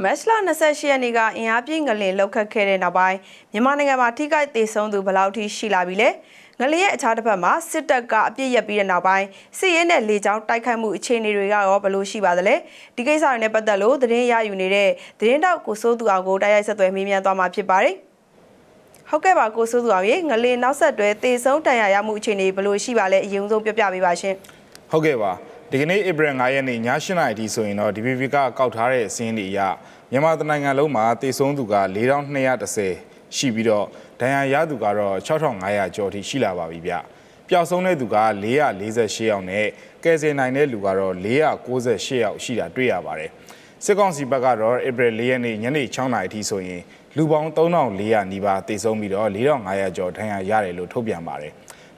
မတ်လ28ရက်နေ့ကအင်အားပြင်းငလင်လောက်ခတ်ခဲ့တဲ့နောက်ပိုင်းမြန်မာနိုင်ငံမှာထိခိုက်ဒေဆုံးသူဘယ်လောက်ထိရှိလာပြီလဲငလင်ရဲ့အခြားတစ်ဖက်မှာစစ်တပ်ကအပြစ်ရက်ပြီးတဲ့နောက်ပိုင်းစစ်ရေးနဲ့လေကြောင်းတိုက်ခိုက်မှုအခြေအနေတွေကရောဘယ်လိုရှိပါသလဲဒီကိစ္စတွေနဲ့ပတ်သက်လို့သတင်းရယူနေတဲ့သတင်းတောက်ကိုစိုးသူအောင်ကိုတိုက်ရိုက်ဆက်သွယ်မေးမြန်းသွားမှာဖြစ်ပါတယ်ဟုတ်ကဲ့ပါကိုစိုးသူအောင်ရေငလင်နောက်ဆက်တွဲတေဆုံးတန်ရာရမှုအခြေအနေဘယ်လိုရှိပါလဲအရင်ဆုံးပြောပြပေးပါရှင် ဟုတ်ကဲ့ပါဒီကနေ့ဧပြီ9ရက်နေ့ည8:00နာရီထိဆိုရင်တော့ DPP ကကောက်ထားတဲ့စင်းတွေအရမြန်မာတနိုင်ငံလုံးမှာတည်ဆုံးသူက4230ရှိပြီးတော့ဒဏ်ရာရသူကတော့6500ကျော်ထိရှိလာပါပြီဗျပျောက်ဆုံးတဲ့သူက448ယောက်နဲ့ကယ်ဆယ်နိုင်တဲ့လူကတော့498ယောက်ရှိတာတွေ့ရပါတယ်စစ်ကောင်စီဘက်ကတော့ဧပြီ4ရက်နေ့ညနေ6:00နာရီထိဆိုရင်လူပေါင်း3400နီးပါးတည်ဆုံးပြီးတော့4500ကျော်ဒဏ်ရာရတယ်လို့ထုတ်ပြန်ပါတယ်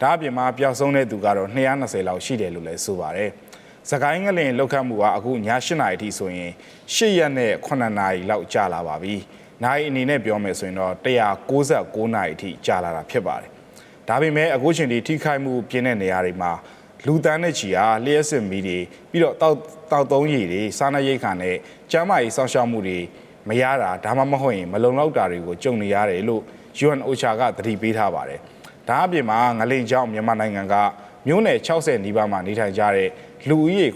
ဒါအပြင်မှာပျောက်ဆုံးတဲ့သူကတော့220လောက်ရှိတယ်လို့လည်းဆိုပါတယ်။စကိုင်းငလင်လောက်ခတ်မှုကအခုည8နာရီထိဆိုရင်8ရက်နဲ့9နာရီလောက်ကြာလာပါပြီ။နိုင်အနေနဲ့ပြောမယ်ဆိုရင်တော့169နာရီထိကြာလာတာဖြစ်ပါတယ်။ဒါပေမဲ့အခုချိန်ထိထိခိုက်မှုပြင်းတဲ့နေရာတွေမှာလူတန်းတဲ့ချီဟာလျှက်စစ်မီတွေပြီးတော့တောက်တောက်သုံးရည်တွေစားနပ်ရိက္ခာနဲ့ကျန်းမာရေးစောင့်ရှောက်မှုတွေမရတာဒါမှမဟုတ်ရင်မလုံလောက်တာတွေကိုကြုံနေရတယ်လို့ UN OCHA ကသတိပေးထားပါတယ်။ ဒါအပြင်မှာငလိန်ကျောင်းမြန်မာနိုင်ငံကမြို့နယ်60နီးပါးမှာနေထိုင်ကြတဲ့လူဦးရေ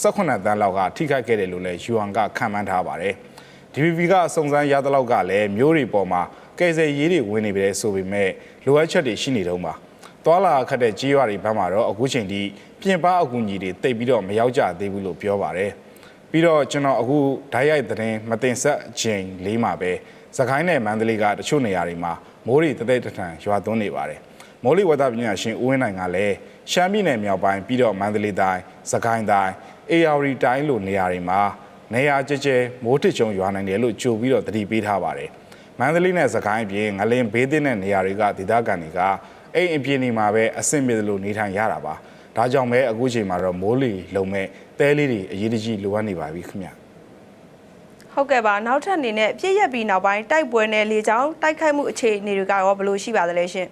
18တန်းလောက်ကထိခိုက်ခဲ့တယ်လို့လည်း UN ကခန့်မှန်းထားပါတယ်။ DPP ကစုံစမ်းရသလောက်ကလည်းမျိုးတွေပေါ်မှာကယ်ဆယ်ရေးတွေဝင်နေပြီလေဆိုပေမဲ့လိုအပ်ချက်တွေရှိနေတော့မှာ။သွာလာခတ်တဲ့ကြေးရွာတွေဘက်မှာတော့အခုချိန်ထိပြင်ပအကူအညီတွေတိတ်ပြီးတော့မရောက်ကြသေးဘူးလို့ပြောပါတယ်။ပြီးတော့ကျွန်တော်အခုဓာတ်ရိုက်သတင်းမတင်ဆက်ခြင်းလေးမှာပဲစကိုင်းနဲ့မန္တလေးကတချို့နေရာတွေမှာမိုးတွေတသက်တထန်ရွာသွန်းနေပါတယ် မိုးလေဝသပညာရှင်ဦးဝင်းနိုင်ကလည်းရှမ်းပြည်နယ်မြောက်ပိုင်းပြီးတော့မန္တလေးတိုင်းစကိုင်းတိုင်းအေရဝတီတိုင်းလိုနေရာတွေမှာနေရာကျကျမိုးထစ်ချုံရွာနိုင်တယ်လို့ကြိုပြီးတော့တတိပေးထားပါတယ်မန္တလေးနဲ့စကိုင်းအပြင်ငလင်ဘေးသင်းတဲ့နေရာတွေကဒေသခံတွေကအိမ်အပြင်နေမှာပဲအဆင်ပြေလို့နေထိုင်ရတာပါဒါကြောင့်ပဲအခုချိန်မှာတော့မိုးလီလုံမဲ့တဲလေးတွေအရေးတကြီးလိုအပ်နေပါပြီခင်ဗျဟုတ်ကဲ့ပါနောက်ထပ်အနေနဲ့ပြည့်ရက်ပြီးနောက်ပိုင်းတိုက်ပွဲနဲ့လေကြောင်းတိုက်ခိုက်မှုအခြေအနေတွေကရောဘယ်လိုရှိပါသလဲရှင်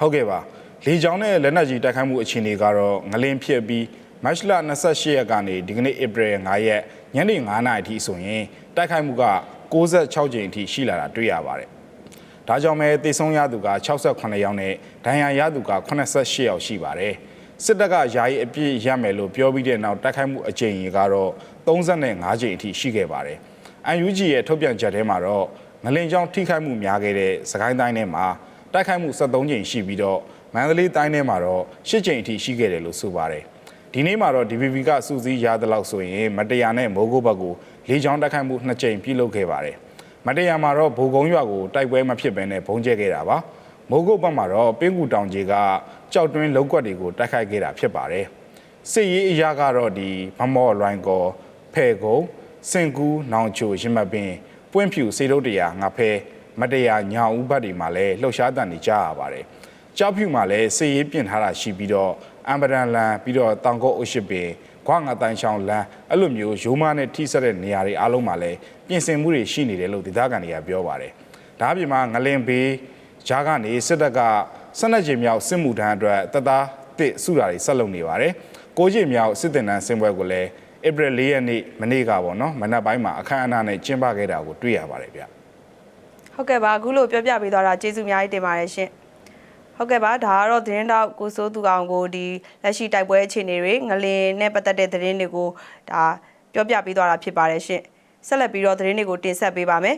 ဟုတ်ကဲ့ပါလေကြောင်းနဲ့လက်နက်ကြီးတိုက်ခိုက်မှုအခြေအနေကတော့ငလင်းဖြစ်ပြီးမတ်လ28ရက်ကနေဒီကနေ့ဧပြီ9ရက်ညနေ9နာရီထိဆိုရင်တိုက်ခိုက်မှုက66ကြိမ်အထိရှိလာတာတွေ့ရပါတယ်။ဒါကြောင့်ပဲတေဆုံးရသူက68ယောက်နဲ့ဒဏ်ရာရသူက88ယောက်ရှိပါတယ်။စစ်တပ်ကယာယီအပြည့်ရမယ်လို့ပြောပြီးတဲ့နောက်တိုက်ခိုက်မှုအကြိမ်ရေကတော့35ကြိမ်အထိရှိခဲ့ပါတယ်။ UNG ရဲ့ထုတ်ပြန်ချက်ထဲမှာတော့ငလင်ကြောင့်ထိခိုက်မှုများခဲ့တဲ့စကိုင်းတိုင်းထဲမှာ တိုက်ခိုက်မှု73ကြိမ်ရှိပြီးတော့မန္တလေးတိုင်းထဲမှာတော့10ကြိမ်အထိရှိခဲ့တယ်လို့ဆိုပါတယ်။ဒီနေ့မှာတော့ DPP ကစူးစီးရသလောက်ဆိုရင်မတရားနဲ့မိုးကုတ်ဘက်ကိုလေကြောင်းတိုက်ခိုက်မှု2ကြိမ်ပြုလုပ်ခဲ့ပါတယ်။မတရားမှာတော့ဘူကုံရွာကိုတိုက်ပွဲမဖြစ်ဘဲနဲ့ဘုံကျဲခဲ့တာပါ။မိုးကုတ်ဘက်မှာတော့ပင်းကူတောင်ကြီးကကြောက်တွင်းလုံးကွက်တွေကိုတိုက်ခိုက်ခဲ့တာဖြစ်ပါတယ်။စစ်ရေးအရာကတော့ဒီဗမော်လွိုင်းကောဖဲကုံစင်ကူးနောင်ချိုရမပင်ပွင့်ဖြူစေတုတ်တရာငါဖဲ မတရားညာဦးဘတ်တွေမှာလည်းလှုပ်ရှားတန်နေကြရပါတယ်။ကြောက်ဖြူမှာလည်းစစ်ရေးပြင်ထားတာရှိပြီးတော့အမ်ဘဒန်လန်ပြီးတော့တောင်ကုတ်အုပ်ရှိပင်ခွာငါတိုင်ချောင်းလန်အဲ့လိုမျိုးရိုးမနဲ့ထိဆက်တဲ့နေရာတွေအားလုံးမှာလည်းပြင်ဆင်မှုတွေရှိနေတယ်လို့ဒေသခံတွေကပြောပါတယ်။ဒါအပြင်မှာငလင်ဘေးဂျားကနေစစ်တပ်ကဆက်နက်ကြီးမြောက်စစ်မှုထမ်းအတွက်တသားတစ်စုတာတွေဆက်လုပ်နေပါတယ်။ကိုကြီးမြောက်စစ်တင်တန်းစင်ပွဲကိုလည်းဧပြီ၄ရက်နေ့မနေ့ကပေါ့နော်မနက်ပိုင်းမှာအခမ်းအနားနဲ့ကျင်းပခဲ့တာကိုတွေ့ရပါတယ်ဗျ ဟုတ်ကဲ့ပါအခုလိုပြောပြပေးသွားတာကျေးဇူးအများကြီးတင်ပါတယ်ရှင်ဟုတ်ကဲ့ပါဒါကတော့သတင်းတော့ကိုစိုးသူကောင်ကိုဒီလက်ရှိတိုက်ပွဲအခြေအနေတွေငလင်နဲ့ပတ်သက်တဲ့သတင်းတွေကိုဒါပြောပြပေးသွားတာဖြစ်ပါတယ်ရှင်ဆက်လက်ပြီးတော့သတင်းတွေကိုတင်ဆက်ပေးပါမယ်